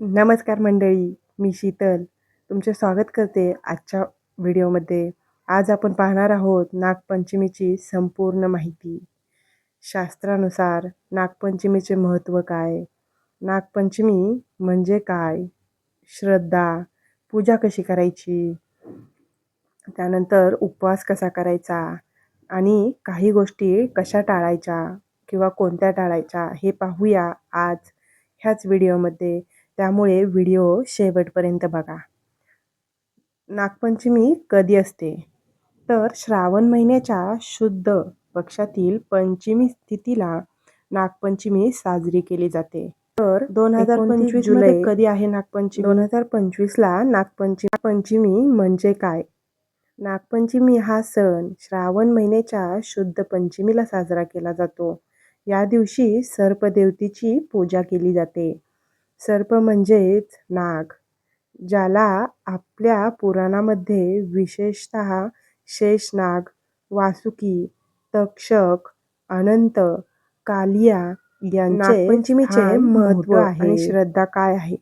नमस्कार मंडळी मी शीतल. तुमचे स्वागत करते आजच्या व्हिडिओमध्ये. आज आपण पाहणार आहोत नागपंचमीची संपूर्ण माहिती. शास्त्रानुसार नागपंचमीचे महत्त्व काय? नागपंचमी म्हणजे काय? श्रद्धा पूजा कशी करायची? त्यानंतर उपवास कसा करायचा? आणि काही गोष्टी कशा टाळायच्या किंवा कोणत्या टाळायच्या हे पाहूया आज ह्याच व्हिडिओमध्ये. त्यामुळे व्हिडिओ शेवटपर्यंत बघा. नागपंचमी कधी असते? तर श्रावण महिन्याच्या शुद्ध पक्षातील पंचमी तिथीला नागपंचमी साजरी केली जाते. तर दोन हजार पंचवीस जुलै कधी आहे नागपंचमी? दोन हजार पंचवीसला नागपंचमी पंचमी म्हणजे काय? नागपंचमी हा सण श्रावण महिन्याच्या शुद्ध पंचमीला साजरा केला जातो. या दिवशी सर्पदेवतेची पूजा केली जाते. सर्प म्हणजेच नाग ज्याला आपल्या पुराणामध्ये विशेषत शेषनाग वासुकी तक्षक अनंत कालिया यांचे पंचमीचे महत्त्व आहे. श्रद्धा काय आहे?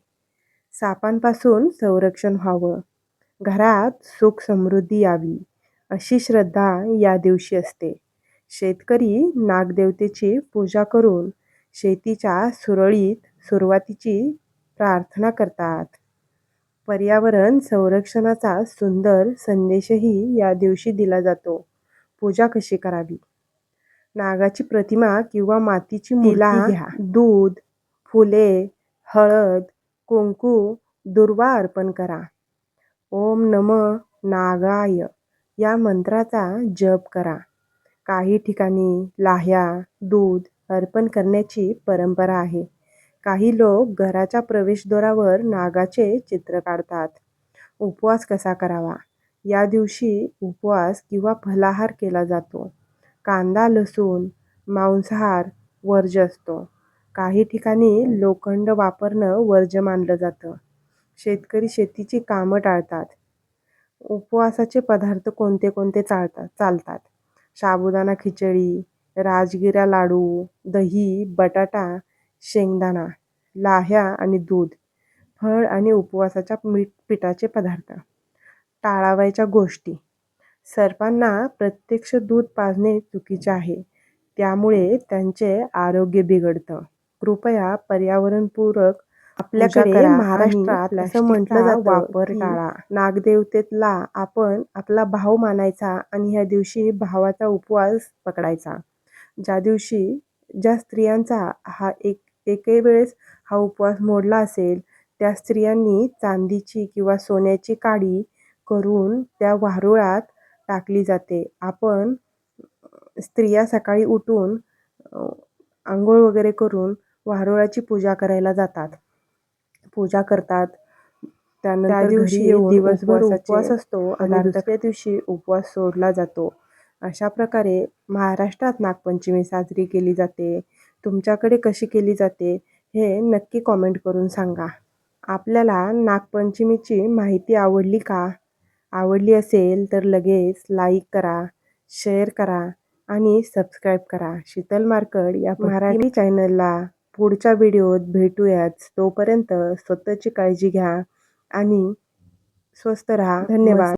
सापांपासून संरक्षण व्हावं. घरात सुख समृद्धी यावी अशी श्रद्धा या दिवशी असते. शेतकरी नागदेवतेची पूजा करून शेतीच्या सुरळीत सुरुवातीची प्रार्थना करतात. पर्यावरण संरक्षणाचा सुंदर संदेशही या दिवशी दिला जातो. पूजा कशी करावी? नागाची प्रतिमा किंवा मातीची मुला घ्या. दूध फुले हळद कुंकू दुर्वा अर्पण करा. ओम नम नागाय. या मंत्राचा जप करा. काही ठिकाणी लाह्या दूध अर्पण करण्याची परंपरा आहे. काही लोक घराच्या प्रवेशद्वारावर नागाचे चित्र काढतात. उपवास कसा करावा? या दिवशी उपवास किंवा फलाहार केला जातो. कांदा लसूण मांसाहार वर्ज असतो. काही ठिकाणी लोखंड वापरणं वर्ज मानलं जातं. शेतकरी शेतीची कामं टाळतात. उपवासाचे पदार्थ कोणते कोणते चालतात चालतात? साबुदाणा खिचडी राजगिरा लाडू दही बटाटा शेंगदाणा लाह्या आणि दूध फळ आणि उपवासाच्या मीठ पिठाचे पदार्थ टाळावायच्या गोष्टी. सर्पांना प्रत्यक्ष दूध पाजणे चुकीचे आहे. त्यामुळे त्यांचे आरोग्य बिघडतं. कृपया पर्यावरणपूरक आपल्याकडे महाराष्ट्रात असं म्हटलं जातं वापर टाळा. नागदेवतेतला आपण आपला भाव मानायचा आणि ह्या दिवशी भावाचा उपवास पकडायचा. ज्या दिवशी ज्या स्त्रियांचा हा एक एकही वेळेस हा उपवास मोडला असेल त्या स्त्रियांनी चांदीची किंवा सोन्याची काडी करून त्या वारुळात टाकली जाते. आपण स्त्रिया सकाळी उठून आंघोळ वगैरे करून वारुळाची पूजा करायला जातात. पूजा करतात. त्यानंतर दिवशी दिवसभर उपवास असतो आणि दुसऱ्या दिवशी उपवास सोडला जातो. अशा प्रकारे महाराष्ट्रात नागपंचमी साजरी केली जाते. तुमच्याकडे कशी केली जाते हे नक्की कॉमेंट करून सांगा. आपल्याला नागपंचमीची माहिती आवडली का? आवडली असेल तर लगेच लाईक करा शेअर करा आणि सबस्क्राईब करा. शीतल मार्कड या मराठी चॅनलला पुढच्या व्हिडिओत भेटूयाच तोपर्यंत स्वतःची काळजी घ्या आणि स्वस्त राहा. धन्यवाद.